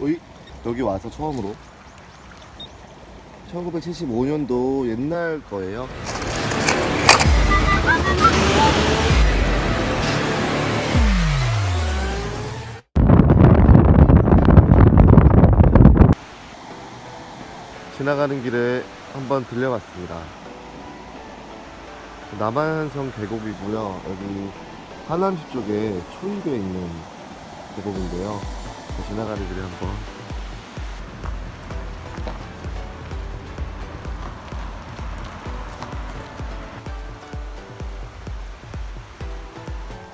오이 여기 와서 처음으로 1975년도 옛날 거예요. 지나가는 길에 한번 들려봤습니다. 남한산 계곡이고요. 여기 하남시 쪽에 초입에 있는 계곡인데요. 지나가는 길에 한번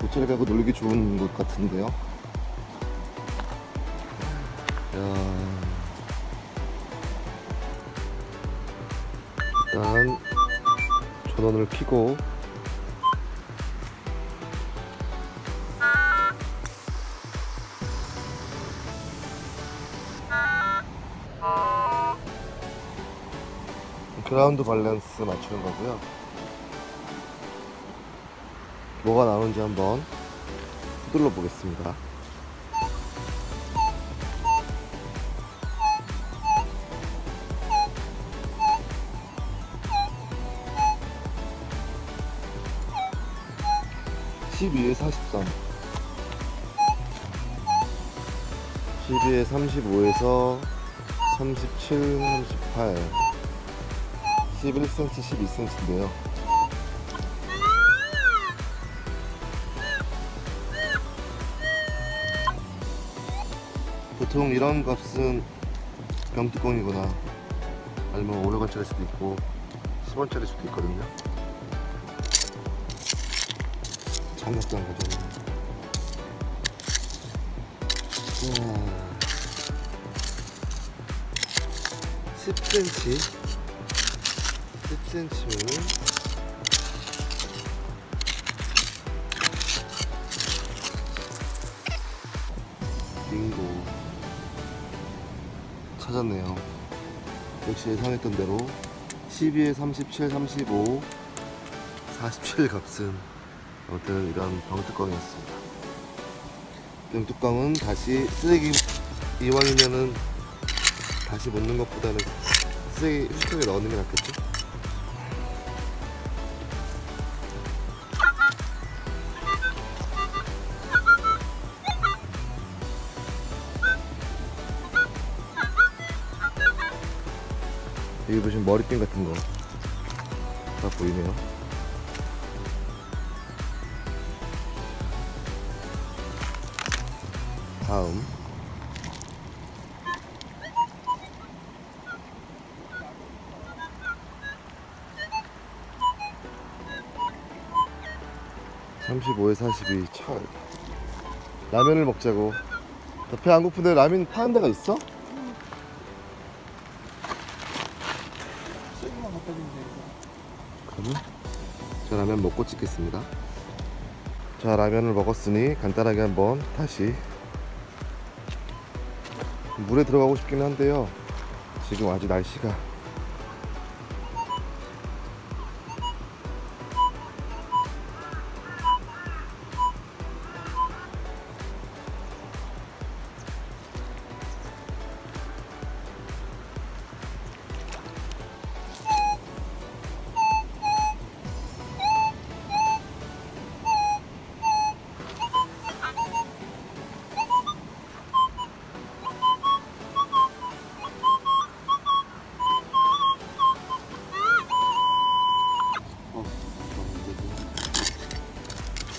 호텔 가고 놀기 좋은 곳 같은데요. 야. 일단 전원을 켜고 그라운드 밸런스 맞추는 거고요. 뭐가 나오는지 한번 휘둘러 보겠습니다. (12에 43) 12에 35에서 37, 38 11cm, 12cm인데요. 보통 이런 값은 병뚜껑이거나 아니면 500원짜리 수도 있고 10원짜리 수도 있거든요. 장갑도 안. 자, 10cm 10cm면은 빙고. 찾았네요. 역시 예상했던 대로 12에 37, 35 47 값은 아무튼 이런 병뚜껑이었습니다. 병뚜껑은 다시 쓰레기 이왕이면은 다시 먹는 것보다는 쓰레기 휴통에 넣는 게 낫겠죠? 여기 보시면 머리핀 같은 거 다 보이네요. 다음 35에 42 철. 라면을 먹자고. 배안 고픈데 라면 파는 데가 있어? 쓰기만 갖다 주면 돼. 그러면 저 라면 먹고 찍겠습니다. 자 라면을 먹었으니 간단하게 한번 다시 물에 들어가고 싶긴 한데요. 지금 아주 날씨가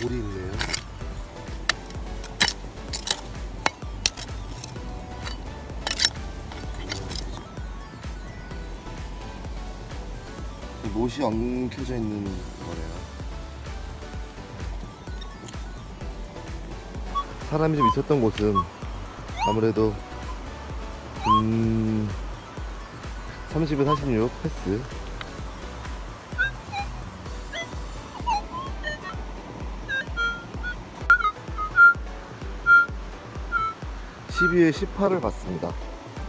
돌이 있네요. 이 못이 엉켜져 있는 거래요. 사람이 좀 있었던 곳은 아무래도 음 30에 46 패스 12에 18을 봤습니다.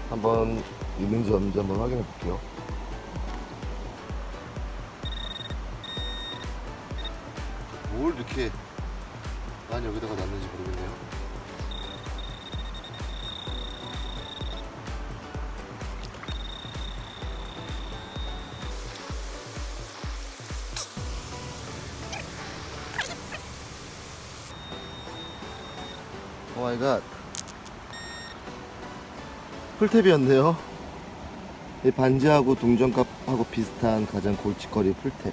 한번 있는지 없는지 한번 확인해 볼게요. 뭘 이렇게 난 여기다가 놨는지 모르겠네요. 오마이갓 풀탭이었네요. 이 반지하고 동전값하고 비슷한 가장 골칫거리 풀탭.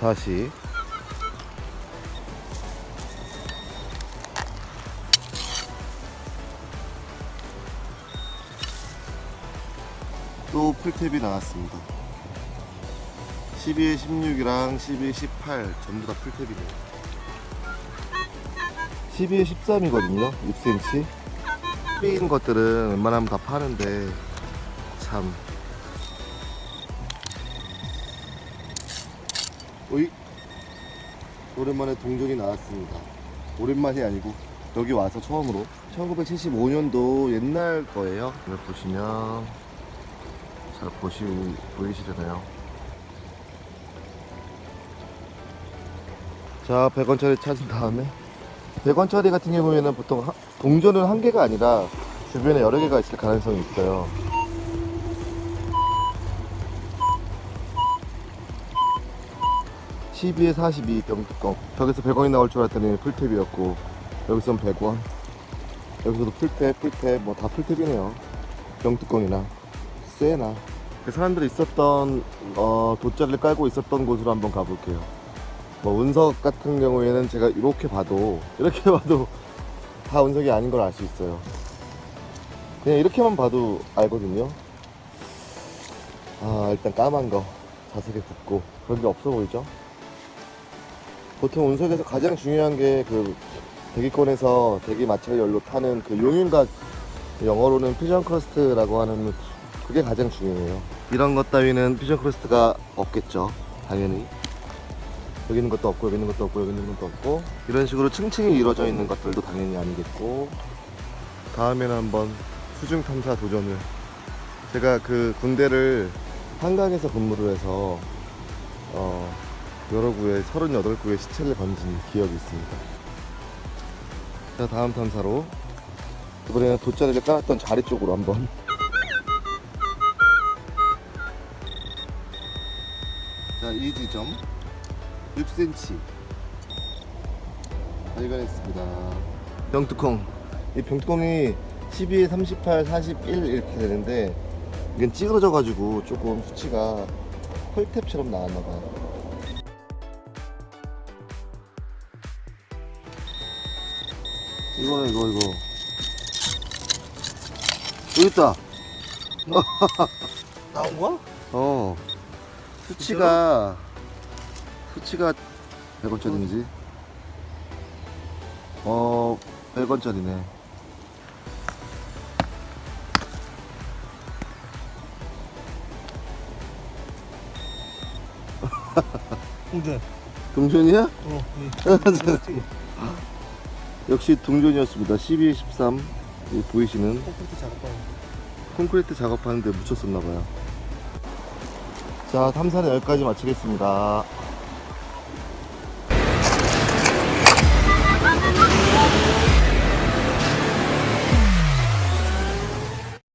다시. 또 풀탭이 나왔습니다. 12에 16이랑 12에 18 전부 다 풀탭이네요. 12에 13이거든요 6cm 삐인 것들은 웬만하면 다 파는데 참. 오이. 오랜만에 동전이 나왔습니다. 오랜만이 아니고 여기 와서 처음으로 1975년도 옛날 거예요. 여기 보시면 잘 보시, 보이시려나요. 자 100원짜리 찾은 다음에 100원짜리 같은 경우에는 보통 하- 동전은 한 개가 아니라 주변에 여러 개가 있을 가능성이 있어요. (12에 42) 병뚜껑. 저기서 100원이 나올 줄 알았더니 풀탭이었고 여기선 100원. 여기서도 풀탭 풀탭 뭐 다 풀탭이네요. 병뚜껑이나. 쇠나. 그 사람들이 있었던 어, 돗자리를 깔고 있었던 곳으로 한번 가볼게요 뭐 운석 같은 경우에는 제가 이렇게 봐도 이렇게 봐도 다 운석이 아닌 걸 알 수 있어요. 그냥 이렇게만 봐도 알거든요. 아 일단 까만 거 자석에 붙고 그런 게 없어 보이죠? 보통 운석에서 가장 중요한 게 그 대기권에서 대기 마찰 열로 타는 그 용인각 영어로는 피전 크러스트라고 하는 그게 가장 중요해요. 이런 것 따위는 피전 크러스트가 없겠죠. 당연히. 여기 있는 것도 없고 여기 있는 것도 없고 여기 있는 것도 없고. 이런 식으로 층층이 이루어져 있는 것들도 당연히 아니겠고. 다음에는 한번 수중 탐사 도전을. 제가 그 군대를 한강에서 근무를 해서 어 여러 구에 38구의 시체를 건진 기억이 있습니다. 자 다음 탐사로. 이번에는 돗자리를 깔았던 자리 쪽으로 한번. 자 이 지점 6cm 발견했습니다. 병뚜껑. 이 병뚜껑이 12에 38, 41 이렇게 되는데 이건 찌그러져가지고 조금 수치가 펄탭처럼 나왔나봐요. 이거네 이거 이거. 여기 있다. 나온 거야? 어. 수치가 수치가 100원짜리인지? 어 100원짜리네. 공전. 동전이야? 어, 이 역시 동전이었습니다. 12, 13 여기 보이시는. 콘크리트 작업하는. 콘크리트 작업하는데 묻혔었나봐요. 자 탐사는 여기까지 마치겠습니다